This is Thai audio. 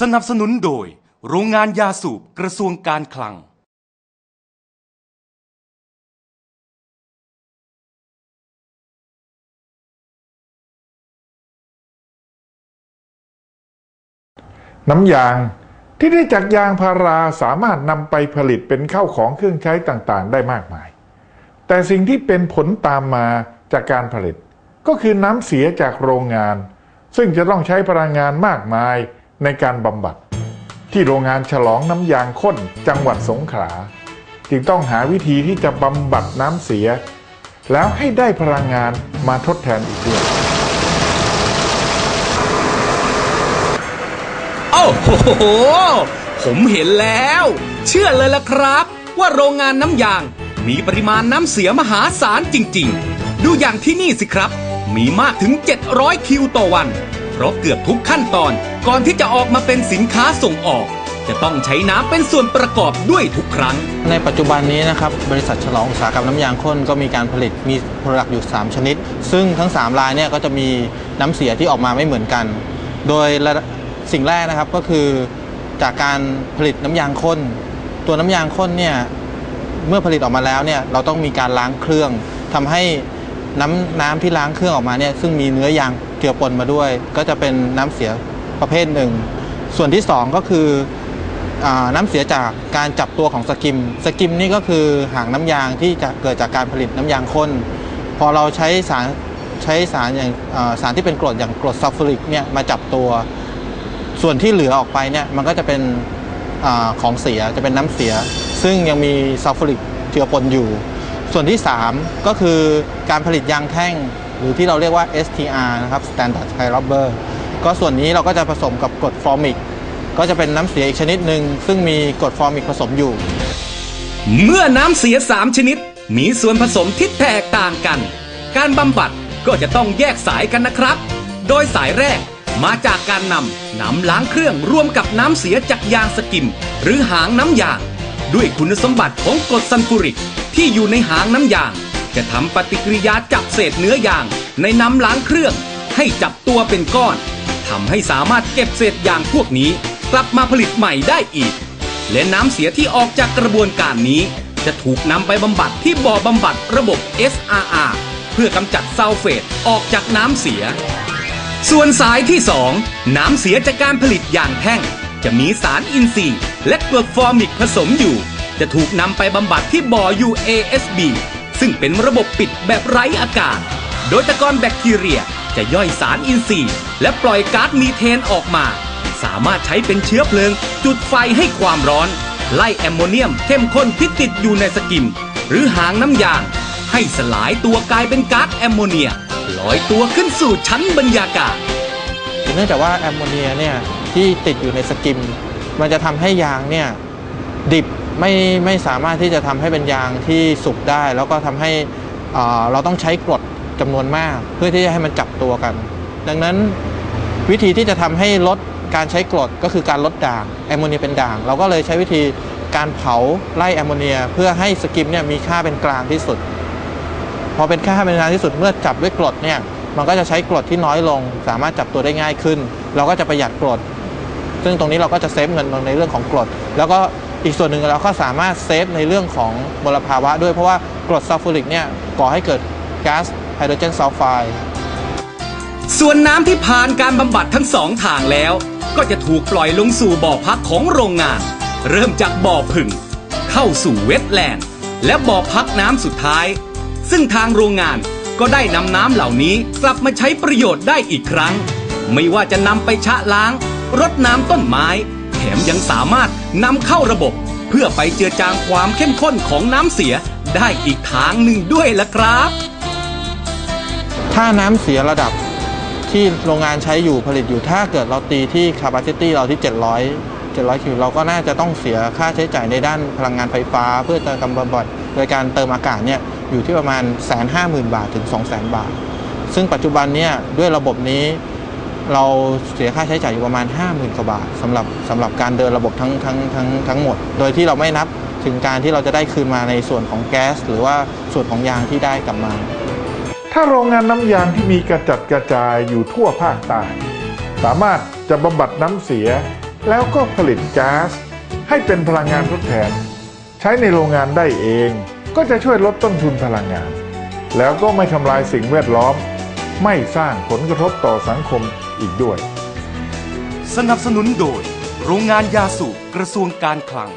สนับสนุนโดย โรงงานยาสูบกระทรวงการคลัง น้ำยางที่ได้จากยางพาราสามารถนำไปผลิตเป็นข้าวของเครื่องใช้ต่างๆ ได้มากมาย แต่สิ่งที่เป็นผลตามมาจากการผลิต ก็คือน้ำเสียจากโรงงาน ซึ่งจะต้องใช้พลังงานมากมาย ในการบำบัด ที่โรงงานฉลองน้ำยางข้นจังหวัดสงขลาจึงต้องหาวิธีที่จะบำบัดน้ำเสีย แล้วให้ได้พลังงานมาทดแทนอีกด้วยโอ้โห ผมเห็นแล้ว เชื่อเลยละครับ ว่าโรงงานน้ำยางมีปริมาณน้ำเสียมหาศาลจริง ๆ ดูอย่างที่นี่สิครับ มีมากถึง 700 คิวต่อวัน ราะเกือบทุกขั้นตอนก่อนที่จะออกมาเป็นสินค้าส่งออก จะต้องใช้น้ำเป็นส่วนประกอบด้วยทุกครั้ง ในปัจจุบันนี้นะครับบริษัทฉลองอุตสาหกรรมน้ำยางข้นก็มีการผลิตมีผลักอยู่ 3 ชนิด ซึ่งทั้ง3รายเนี่ยก็จะมีน้ำเสียที่ออกมาไม่เหมือนกัน โดยสิ่งแรกนะครับก็คือจากการผลิตน้ำยางข้น ตัวน้ำยางข้นเนี่ยเมื่อผลิตออกมาแล้วเนี่ยเราต้องมีการล้างเครื่องทำให้น้ำน้ำที่ล้างเครื่องออกมาเนี่ยซึ่งมีเนื้อยาง เจือปนมาด้วย ก็จะเป็นน้ำเสียประเภทหนึ่ง ส่วนที่สองก็คืออน้ำเสียจากการจับตัวของสกิม สกิมนี่ก็คือหางน้ำยางที่จะเกิดจากการผลิตน้ำยางข้น พอเราใช้สารใช้สารอย่างสารที่เป็นกรดอย่างกรดซัลฟูริกเนี่ยมาจับตัว ส่วนที่เหลือออกไปเนี่ยมันก็จะเป็นอของเสียจะเป็นน้ำเสีย ซึ่งยังมีซัลฟูริกเจือปนอยู่ ส่วนที่ 3 ก็คือการผลิตยางแท่ง หรือที่เราเรียกว่า STR นะครับ Standard Type Rubber ก็ส่วนนี้เราก็จะผสมกับกรดฟอร์มิก ก็จะเป็นน้ำเสียอีกชนิดหนึ่งซึ่งมีกรดฟอร์มิกผสมอยู่ เมื่อน้ำเสีย 3 ชนิด มีส่วนผสมที่แตกต่างกัน การบำบัดก็จะต้องแยกสายกันนะครับ โดยสายแรกมาจากการนำน้ำล้างเครื่องร่วมกับน้ำเสียจากยางสกิม หรือหางน้ำยาง ด้วยคุณสมบัติของกรดซัลฟูริกที่อยู่ในหางน้ำยาง จะทำปฏิกิริยาจับเศษเนื้อยาง ในน้ำล้างเครื่อง ให้จับตัวเป็นก้อนทำให้สามารถเก็บเศษยางพวกนี้ กลับมาผลิตใหม่ได้อีก และน้ำเสียที่ออกจากกระบวนการนี้ จะถูกนำไปบำบัดที่บ่อบำบัดระบบ SRR เพื่อกำจัดซัลเฟตออกจากน้ำเสีย ส่วนสายที่ 2 น้ำเสียจากการผลิตยางแท่ง จะมีสารอินทรีย์ และกรดฟอร์มิกผสมอยู่ จะถูกนำไปบำบัดที่บ่อ UASB ซึ่งเป็นระบบปิดแบบไร้อากาศ โดยตะกอนแบคทีเรียจะย่อยสารอินทรีย์ และปล่อยก๊าซมีเทนออกมา สามารถใช้เป็นเชื้อเพลิง จุดไฟให้ความร้อน ไล่แอมโมเนียมเข้มข้นที่ติดอยู่ในสกิม หรือหางน้ำยาง ให้สลายตัวกลายเป็นก๊าซแอมโมเนียลอยตัวขึ้นสู่ชั้นบรรยากาศเนื่องจากว่าแอมโมเนียเนี่ยที่ติดอยู่ในสกิม มันจะทำให้ยางเนี่ยดิบ ไม่ไม่สามารถที่จะทำให้เป็นยางที่สุกได้ แล้วก็ทำให้เราต้องใช้กรดจำนวนมากเพื่อที่จะให้มันจับตัวกัน ดังนั้นวิธีที่จะทำให้ลดการใช้กรดก็คือการลดด่างแอมโมเนียเป็นด่าง เราก็เลยใช้วิธีการเผาไล่แอมโมเนีย เพื่อให้สกิมเนี่ยมีค่าเป็นกลางที่สุด พอเป็นค่าเป็นกลางที่สุดเมื่อจับด้วยกรดเนี่ยมันก็จะใช้กรดที่น้อยลง สามารถจับตัวได้ง่ายขึ้น เราก็จะประหยัดกรด ซึ่งตรงนี้เราก็จะเซฟเงินในเรื่องของกรด แล้วก็ อีกส่วนหนึ่งเราก็สามารถเซฟในเรื่องของมลภาวะด้วยเพราะว่ากรดซัลฟูริกเนี่ยก่อให้เกิดก๊าซไฮโดรเจนซัลไฟด์ส่วนน้ำที่ผ่านการบำบัดทั้งสองทางแล้ว ก็จะถูกปล่อยลงสู่บ่อพักของโรงงาน เริ่มจากบ่อผึ่ง เข้าสู่เวทแลนด์ และบ่อพักน้ำสุดท้าย ซึ่งทางโรงงานก็ได้นำน้ำเหล่านี้กลับมาใช้ประโยชน์ได้อีกครั้ง ไม่ว่าจะนำไปชะล้าง รดน้ำต้นไม้ ถมยังสามารถนำเข้าระบบ เพื่อไปเจือจางความเข้มข้นของน้ำเสียได้อีกทางหนึ่งด้วยล่ะครับ ถ้าน้ำเสียระดับที่โรงงานใช้อยู่ผลิตอยู่ถ้าเกิดเราตีที่ capacity เราที่ 700 700 คิว เราก็น่าจะต้องเสียค่าใช้จ่ายในด้านพลังงานไฟฟ้า เพื่อจะกำบำบัดโดยการเติมอากาศเนี่ยอยู่ที่ประมาณ 150,000 บาทถึง 200,000 บาท ซึ่งปัจจุบันเนี่ยด้วยระบบนี้ เราเสียค่าใช้จ่ายอยู่ประมาณ 50,000กว่าบาทสำหรับสำหรับการเดินระบบทั้งทั้งทั้งทั้งหมด โดยที่เราไม่นับถึงการที่เราจะได้คืนมาในส่วนของแก๊ส หรือว่าส่วนของยางที่ได้กลับมา ถ้าโรงงานน้ำยางที่มีกระจัดกระจายอยู่ทั่วภาคใต้สามารถจะบำบัดน้ำเสีย แล้วก็ผลิตก๊าซให้เป็นพลังงานทดแทน ใช้ในโรงงานได้เอง ก็จะช่วยลดต้นทุนพลังงาน แล้วก็ไม่ทำลายสิ่งแวดล้อม ไม่สร้างผลกระทบต่อสังคมอีกด้วย สนับสนุนโดย โรงงานยาสูบกระทรวงการคลัง